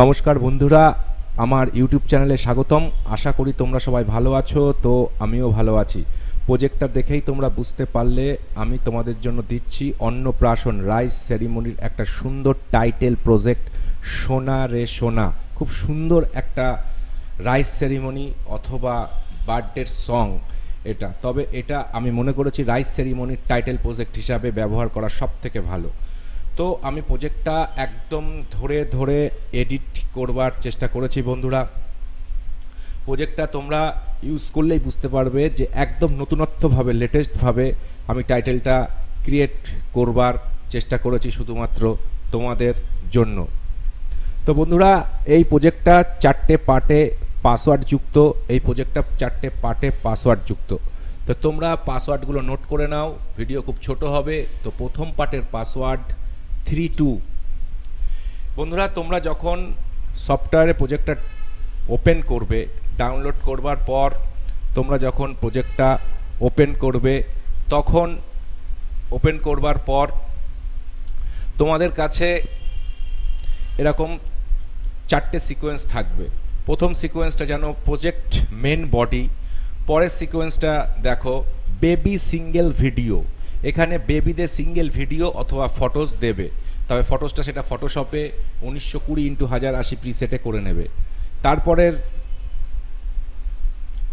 নমস্কার বন্ধুরা, আমার ইউটিউব চ্যানেলে স্বাগতম। আশা করি তোমরা সবাই ভালো আছো, তো আমিও ভালো আছি। প্রজেক্টটা দেখেই তোমরা বুঝতে পারলে, আমি তোমাদের জন্য দিচ্ছি অন্নপ্রাশন রাইস সেরিমনির একটা সুন্দর টাইটেল প্রজেক্ট, সোনা রে সোনা। খুব সুন্দর একটা রাইস সেরিমনি অথবা বার্থডের সং এটা। তবে এটা আমি মনে করেছি রাইস সেরিমনির টাইটেল প্রজেক্ট হিসাবে ব্যবহার করা সব থেকে ভালো। তো আমি প্রজেক্টটা একদম ধরে ধরে এডিট করবার চেষ্টা করেছি বন্ধুরা। প্রজেক্টটা তোমরা ইউজ করলেই বুঝতে পারবে যে একদম নতুনত্বভাবে লেটেস্টভাবে আমি টাইটেলটা ক্রিয়েট করবার চেষ্টা করেছি শুধুমাত্র তোমাদের জন্য। তো বন্ধুরা, এই প্রজেক্টটা চারটে পার্টে পাসওয়ার্ড যুক্ত এই প্রজেক্টটা চারটে পার্টে পাসওয়ার্ড যুক্ত তো তোমরা পাসওয়ার্ডগুলো নোট করে নাও ভিডিও খুব ছোট হবে। তো প্রথম পার্টের পাসওয়ার্ড থ্রি টু বন্ধুরা, তোমরা যখন সফটওয়্যারে প্রজেক্টটা ওপেন করবে ডাউনলোড করবার পর তোমরা যখন প্রজেক্টটা ওপেন করবে, তখন ওপেন করবার পর তোমাদের কাছে এরকম চারটে সিকোয়েন্স থাকবে। প্রথম সিকোয়েন্সটা যেন প্রজেক্ট মেন বডি পরের সিকোয়েন্সটা দেখো বেবি সিঙ্গেল ভিডিও এখানে বেবিদের সিঙ্গেল ভিডিও অথবা ফটোস দেবে। তবে ফটোসটা সেটা ফটোশপে উনিশশো কুড়ি ইন্টু হাজার আশি প্রিসেটে করে নেবে। তারপরের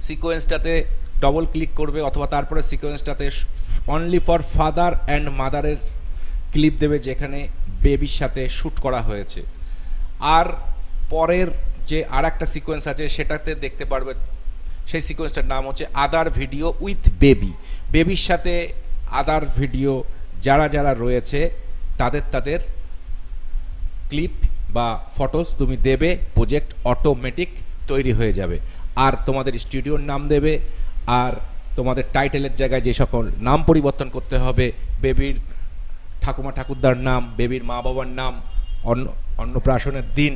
সিকোয়েন্সটাতে ডবল ক্লিক করবে অথবা তারপরে সিকোয়েন্সটাতে অনলি ফর ফাদার অ্যান্ড মাদারের ক্লিপ দেবে, যেখানে বেবির সাথে শ্যুট করা হয়েছে। আর পরের যে আর একটা সিকোয়েন্স আছে, সেটাতে দেখতে পারবে, সেই সিকোয়েন্সটার নাম হচ্ছে আদার ভিডিও উইথ বেবি বেবির সাথে আদার ভিডিও যারা যারা রয়েছে, তাদের তাদের ক্লিপ বা ফটোস তুমি দেবে প্রজেক্ট অটোমেটিক তৈরি হয়ে যাবে। আর তোমাদের স্টুডিওর নাম দেবে, আর তোমাদের টাইটেলের জায়গায় যে সকল নাম পরিবর্তন করতে হবে বেবির ঠাকুমা ঠাকুরদার নাম বেবির মা বাবার নাম, অন্ন, অন্নপ্রাশনের দিন,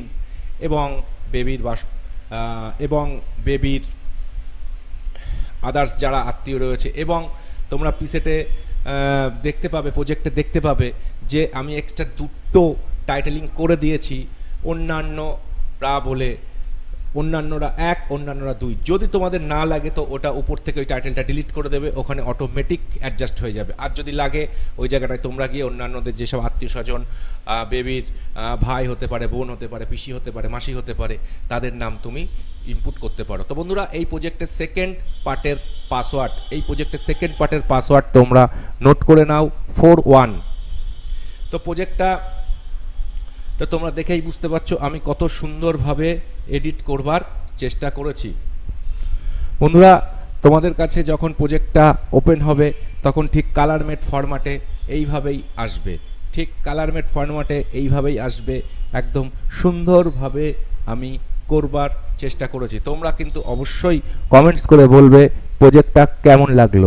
এবং বেবির বাস এবং বেবির আদার্স যারা আত্মীয় রয়েছে, এবং তোমরা পিসেটে দেখতে পাবে প্রজেক্টে দেখতে পাবে যে আমি এক্সট্রা দুটো টাইটেলিং করে দিয়েছি। অন্যান্য রা বলে অন্যান্যরা এক, অন্যান্যরা দুই। যদি তোমাদের না লাগে, তো ওটা উপর থেকে ওই টাইটেলটা ডিলিট করে দেবে, ওখানে অটোমেটিক অ্যাডজাস্ট হয়ে যাবে। আর যদি লাগে, ওই জায়গাটায় তোমরা গিয়ে অন্যান্যদের যেসব আত্মীয় স্বজন বেবির ভাই হতে পারে, বোন হতে পারে, পিসি হতে পারে, মাসি হতে পারে, তাদের নাম তুমি ইনপুট করতে পারো। তো বন্ধুরা, এই প্রজেক্টের সেকেন্ড পার্টের পাসওয়ার্ড এই প্রজেক্টের সেকেন্ড পার্টের পাসওয়ার্ড তোমরা নোট করে নাও ফোর ওয়ান তো প্রজেক্টটা তো তোমরা দেখেই বুঝতে পারছ, আমি কত সুন্দরভাবে এডিট করবার চেষ্টা করেছি। বন্ধুরা, তোমাদের কাছে যখন প্রজেক্টটা ওপেন হবে, তখন ঠিক কালার মেট ফরম্যাটে এইভাবেই আসবে। ঠিক কালার মেট ফরম্যাটে এইভাবেই আসবে। একদম সুন্দরভাবে আমি করবার চেষ্টা করেছি। তোমরা কিন্তু অবশ্যই কমেন্টস করে বলবে প্রজেক্টটা কেমন লাগল?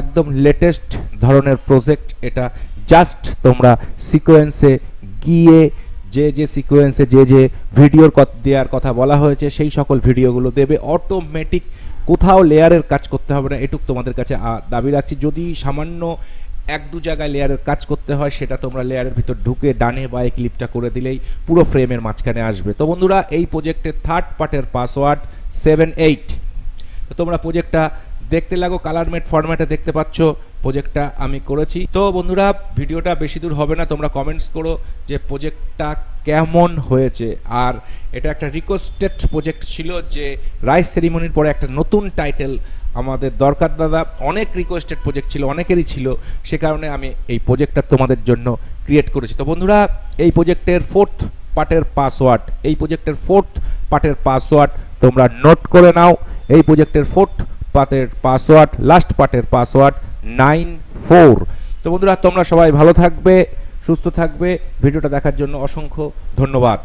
একদম লেটেস্ট ধরনের প্রজেক্ট এটা। জাস্ট তোমরা সিকোয়েন্সে গিয়ে যে যে সিকোয়েন্সে যে যে ভিডিওর দেওয়ার কথা বলা হয়েছে, সেই সকল ভিডিওগুলো দেবে। অটোমেটিক কোথাও লেয়ারের কাজ করতে হবে না, এটুক তোমাদের কাছে দাবি রাখছি। যদি সামান্য এক দু জায়গায় লেয়ারের কাজ করতে হয়, সেটা তোমরা লেয়ারের ভিতর ঢুকে ডানে বা এই ক্লিপটা করে দিলেই পুরো ফ্রেমের মাঝখানে আসবে। তো বন্ধুরা, এই প্রজেক্টের থার্ড পার্টের পাসওয়ার্ড সেভেন এইট তো তোমরা প্রজেক্টটা দেখতে লাগো কালারমেট ফরম্যাটে দেখতে পাচ্ছ। প্রজেক্টটা আমি করেছি। তো বন্ধুরা, ভিডিওটা বেশি দূর হবে না, তোমরা কমেন্টস করো যে প্রজেক্টটা কেমন হয়েছে। আর এটা একটা রিকোয়েস্টেড প্রজেক্ট ছিল যে রাইস সেরিমনির পরে একটা নতুন টাইটেল আমাদের দরকার দাদা। অনেক রিকোয়েস্টেড প্রজেক্ট ছিল, অনেকেরই ছিল। সে কারণে আমি এই প্রজেক্টটা তোমাদের জন্য ক্রিয়েট করেছি। তো বন্ধুরা, এই প্রজেক্টের ফোর্থ পার্টের পাসওয়ার্ড এই প্রজেক্টের ফোর্থ পার্টের পাসওয়ার্ড তোমরা নোট করে নাও। এই প্রজেক্টের ফোর্থ পার্টের পাসওয়ার্ড লাস্ট পার্টের পাসওয়ার্ড নাইন ফোর। তো বন্ধুরা, তোমরা সবাই ভালো থাকবে, সুস্থ থাকবে। ভিডিওটা দেখার জন্য অসংখ্য ধন্যবাদ।